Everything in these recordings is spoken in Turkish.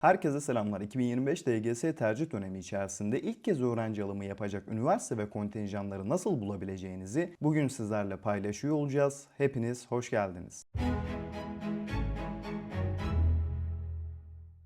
Herkese selamlar. 2025 DGS tercih dönemi içerisinde ilk kez öğrenci alımı yapacak üniversite ve kontenjanları nasıl bulabileceğinizi bugün sizlerle paylaşıyor olacağız. Hepiniz hoş geldiniz.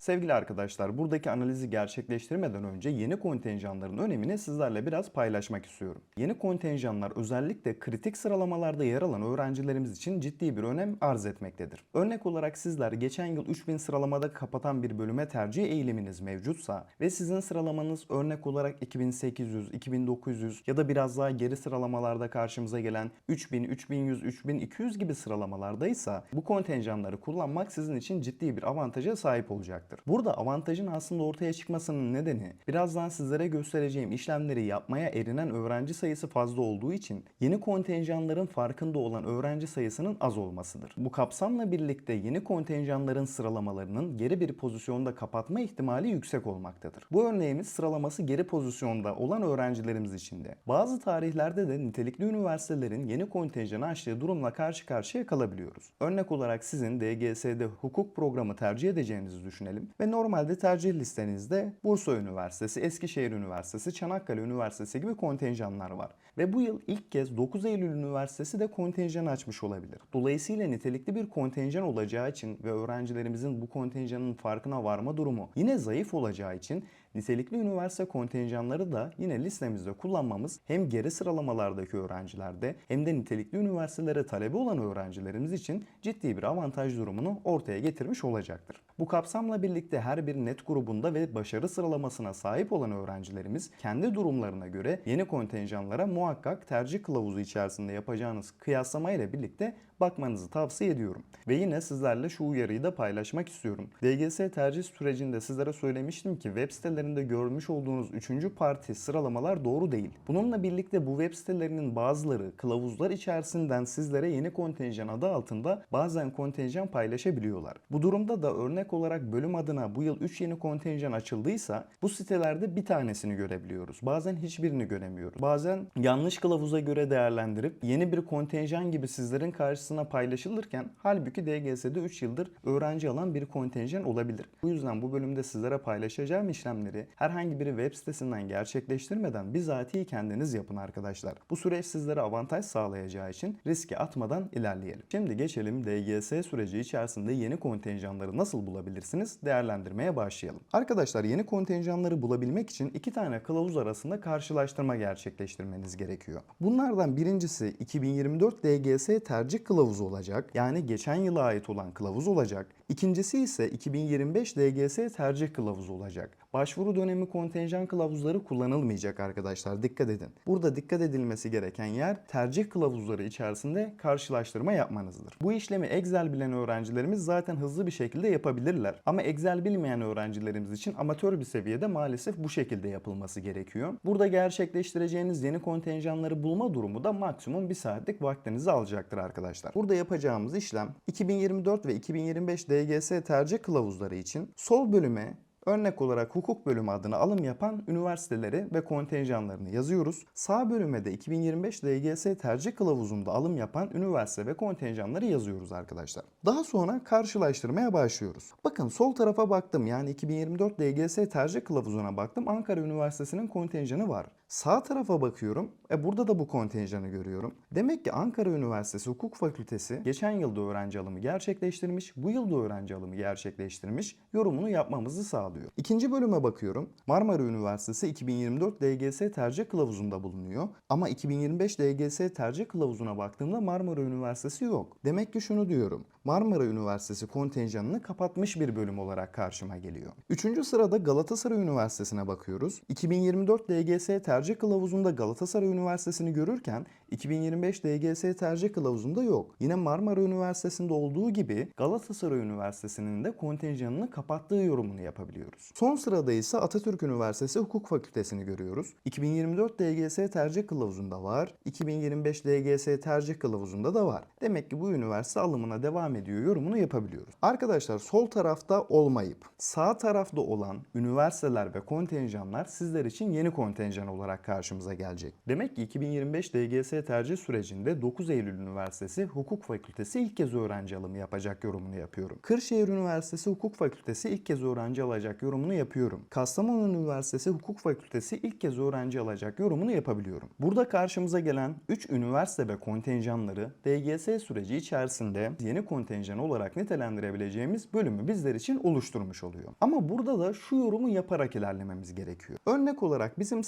Sevgili arkadaşlar, buradaki analizi gerçekleştirmeden önce yeni kontenjanların önemini sizlerle biraz paylaşmak istiyorum. Yeni kontenjanlar özellikle kritik sıralamalarda yer alan öğrencilerimiz için ciddi bir önem arz etmektedir. Örnek olarak sizler geçen yıl 3000 sıralamada kapatan bir bölüme tercih eğiliminiz mevcutsa ve sizin sıralamanız örnek olarak 2800, 2900 ya da biraz daha geri sıralamalarda karşımıza gelen 3000, 3100, 3200 gibi sıralamalardaysa bu kontenjanları kullanmak sizin için ciddi bir avantaja sahip olacaktır. Burada avantajın aslında ortaya çıkmasının nedeni birazdan sizlere göstereceğim işlemleri yapmaya erinen öğrenci sayısı fazla olduğu için yeni kontenjanların farkında olan öğrenci sayısının az olmasıdır. Bu kapsamla birlikte yeni kontenjanların sıralamalarının geri bir pozisyonda kapatma ihtimali yüksek olmaktadır. Bu örneğimiz sıralaması geri pozisyonda olan öğrencilerimiz için de. Bazı tarihlerde de nitelikli üniversitelerin yeni kontenjanı açtığı durumla karşı karşıya kalabiliyoruz. Örnek olarak sizin DGS'de hukuk programı tercih edeceğinizi düşünelim ve normalde tercih listenizde Bursa Üniversitesi, Eskişehir Üniversitesi, Çanakkale Üniversitesi gibi kontenjanlar var. Ve bu yıl ilk kez 9 Eylül Üniversitesi de kontenjan açmış olabilir. Dolayısıyla nitelikli bir kontenjan olacağı için ve öğrencilerimizin bu kontenjanın farkına varma durumu yine zayıf olacağı için nitelikli üniversite kontenjanları da yine listemizde kullanmamız hem geri sıralamalardaki öğrencilerde hem de nitelikli üniversitelere talebi olan öğrencilerimiz için ciddi bir avantaj durumunu ortaya getirmiş olacaktır. Bu kapsamla birlikte her bir net grubunda ve başarı sıralamasına sahip olan öğrencilerimiz kendi durumlarına göre yeni kontenjanlara muhakkak tercih kılavuzu içerisinde yapacağınız kıyaslama ile birlikte bakmanızı tavsiye ediyorum. Ve yine sizlerle şu uyarıyı da paylaşmak istiyorum. DGS tercih sürecinde sizlere söylemiştim ki web sitelerinde görmüş olduğunuz 3. parti sıralamalar doğru değil. Bununla birlikte bu web sitelerinin bazıları kılavuzlar içerisinden sizlere yeni kontenjan adı altında bazen kontenjan paylaşabiliyorlar. Bu durumda da örnek olarak bölüm adına bu yıl 3 yeni kontenjan açıldıysa bu sitelerde bir tanesini görebiliyoruz. Bazen hiçbirini göremiyoruz. Bazen yanlış kılavuza göre değerlendirip yeni bir kontenjan gibi sizlerin karşısına paylaşılırken halbuki DGS'de 3 yıldır öğrenci alan bir kontenjan olabilir. Bu yüzden bu bölümde sizlere paylaşacağım işlemleri herhangi bir web sitesinden gerçekleştirmeden bizatihi kendiniz yapın arkadaşlar. Bu süreç sizlere avantaj sağlayacağı için riske atmadan ilerleyelim. Şimdi geçelim DGS süreci içerisinde yeni kontenjanları nasıl bulabilirsiniz değerlendirmeye başlayalım. Arkadaşlar yeni kontenjanları bulabilmek için iki tane kılavuz arasında karşılaştırma gerçekleştirmeniz gerekiyor. Bunlardan birincisi 2024 DGS tercih kılavuzu olacak. Yani geçen yıla ait olan kılavuz olacak. İkincisi ise 2025 DGS tercih kılavuzu olacak. Başvuru dönemi kontenjan kılavuzları kullanılmayacak arkadaşlar. Dikkat edin. Burada dikkat edilmesi gereken yer tercih kılavuzları içerisinde karşılaştırma yapmanızdır. Bu işlemi Excel bilen öğrencilerimiz zaten hızlı bir şekilde yapabilirler. Ama Excel bilmeyen öğrencilerimiz için amatör bir seviyede maalesef bu şekilde yapılması gerekiyor. Burada gerçekleştireceğiniz yeni kontenjanları bulma durumu da maksimum bir saatlik vaktinizi alacaktır arkadaşlar. Burada yapacağımız işlem 2024 ve 2025 DGS tercih kılavuzları için sol bölüme Örnek olarak hukuk bölümü adına alım yapan üniversiteleri ve kontenjanlarını yazıyoruz. Sağ bölüme de 2025 DGS tercih kılavuzunda alım yapan üniversite ve kontenjanları yazıyoruz arkadaşlar. Daha sonra karşılaştırmaya başlıyoruz. Bakın sol tarafa baktım yani 2024 DGS tercih kılavuzuna baktım. Ankara Üniversitesi'nin kontenjanı var. Sağ tarafa bakıyorum. E burada da bu kontenjanı görüyorum. Demek ki Ankara Üniversitesi Hukuk Fakültesi geçen yılda öğrenci alımı gerçekleştirmiş, bu yılda öğrenci alımı gerçekleştirmiş, yorumunu yapmamızı sağlıyor. İkinci bölüme bakıyorum. Marmara Üniversitesi 2024 DGS tercih kılavuzunda bulunuyor. Ama 2025 DGS tercih kılavuzuna baktığımda Marmara Üniversitesi yok. Demek ki şunu diyorum. Marmara Üniversitesi kontenjanını kapatmış bir bölüm olarak karşıma geliyor. Üçüncü sırada Galatasaray Üniversitesi'ne bakıyoruz. 2024 DGS tercih kılavuzunda Galatasaray Üniversitesi'ni görürken 2025 DGS tercih kılavuzunda yok. Yine Marmara Üniversitesi'nde olduğu gibi Galatasaray Üniversitesi'nin de kontenjanını kapattığı yorumunu yapabiliyoruz. Son sırada ise Atatürk Üniversitesi Hukuk Fakültesini görüyoruz. 2024 DGS tercih kılavuzunda var. 2025 DGS tercih kılavuzunda da var. Demek ki bu üniversite alımına devam ediyor yorumunu yapabiliyoruz. Arkadaşlar sol tarafta olmayıp sağ tarafta olan üniversiteler ve kontenjanlar sizler için yeni kontenjan olarak karşımıza gelecek. Demek ki 2025 DGS tercih sürecinde 9 Eylül Üniversitesi Hukuk Fakültesi ilk kez öğrenci alımı yapacak yorumunu yapıyorum. Kırşehir Üniversitesi Hukuk Fakültesi ilk kez öğrenci alacak yorumunu yapıyorum. Kastamonu Üniversitesi Hukuk Fakültesi ilk kez öğrenci alacak yorumunu yapabiliyorum. Burada karşımıza gelen 3 üniversite ve kontenjanları DGS süreci içerisinde yeni kontenjan olarak nitelendirebileceğimiz bölümü bizler için oluşturmuş oluyor. Ama burada da şu yorumu yaparak ilerlememiz gerekiyor. Örnek olarak bizim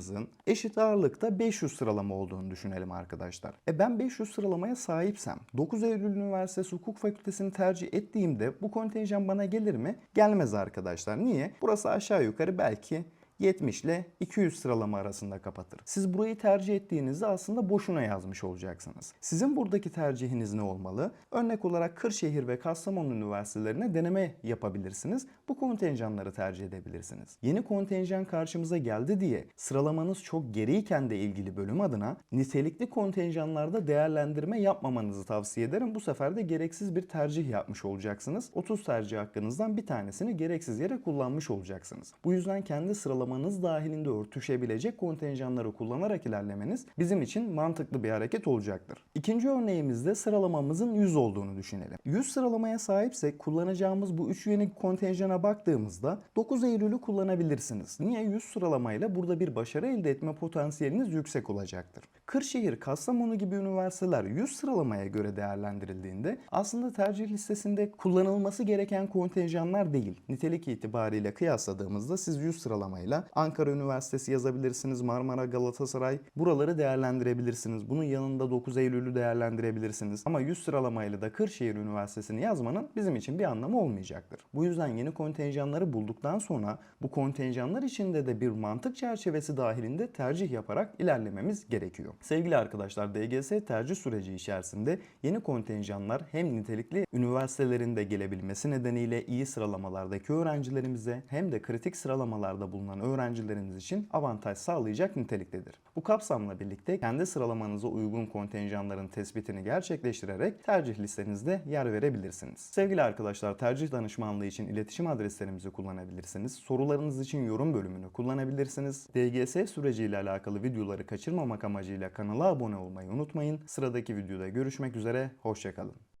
sıralamamızın eşit ağırlıkta 500 sıralama olduğunu düşünelim arkadaşlar. E ben 500 sıralamaya sahipsem 9 Eylül Üniversitesi Hukuk Fakültesini tercih ettiğimde bu kontenjan bana gelir mi? Gelmez arkadaşlar. Niye? Burası aşağı yukarı belki 70 ile 200 sıralama arasında kapatır. Siz burayı tercih ettiğinizde aslında boşuna yazmış olacaksınız. Sizin buradaki tercihiniz ne olmalı? Örnek olarak Kırşehir ve Kastamonu üniversitelerine deneme yapabilirsiniz. Bu kontenjanları tercih edebilirsiniz. Yeni kontenjan karşımıza geldi diye sıralamanız çok geriyken de ilgili bölüm adına nitelikli kontenjanlarda değerlendirme yapmamanızı tavsiye ederim. Bu sefer de gereksiz bir tercih yapmış olacaksınız. 30 tercih hakkınızdan bir tanesini gereksiz yere kullanmış olacaksınız. Bu yüzden kendi sıralamanız dahilinde örtüşebilecek kontenjanları kullanarak ilerlemeniz bizim için mantıklı bir hareket olacaktır. İkinci örneğimizde sıralamamızın 100 olduğunu düşünelim. 100 sıralamaya sahipsek kullanacağımız bu 3 yeni kontenjana baktığımızda 9 Eylül'ü kullanabilirsiniz. Niye? 100 sıralamayla burada bir başarı elde etme potansiyeliniz yüksek olacaktır. Kırşehir, Kastamonu gibi üniversiteler 100 sıralamaya göre değerlendirildiğinde aslında tercih listesinde kullanılması gereken kontenjanlar değil. Nitelik itibariyle kıyasladığımızda siz 100 sıralamayla Ankara Üniversitesi yazabilirsiniz, Marmara, Galatasaray buraları değerlendirebilirsiniz. Bunun yanında 9 Eylül'ü değerlendirebilirsiniz. Ama 100 sıralamayla da Kırşehir Üniversitesi'ni yazmanın bizim için bir anlamı olmayacaktır. Bu yüzden yeni kontenjanları bulduktan sonra bu kontenjanlar içinde de bir mantık çerçevesi dahilinde tercih yaparak ilerlememiz gerekiyor. Sevgili arkadaşlar DGS tercih süreci içerisinde yeni kontenjanlar hem nitelikli üniversitelerin de gelebilmesi nedeniyle iyi sıralamalardaki öğrencilerimize hem de kritik sıralamalarda bulunan öğrencilerimiz için avantaj sağlayacak niteliktedir. Bu kapsamla birlikte kendi sıralamanıza uygun kontenjanların tespitini gerçekleştirerek tercih listenizde yer verebilirsiniz. Sevgili arkadaşlar tercih danışmanlığı için iletişim adreslerimizi kullanabilirsiniz. Sorularınız için yorum bölümünü kullanabilirsiniz. DGS süreciyle alakalı videoları kaçırmamak amacıyla kanala abone olmayı unutmayın. Sıradaki videoda görüşmek üzere, hoşçakalın.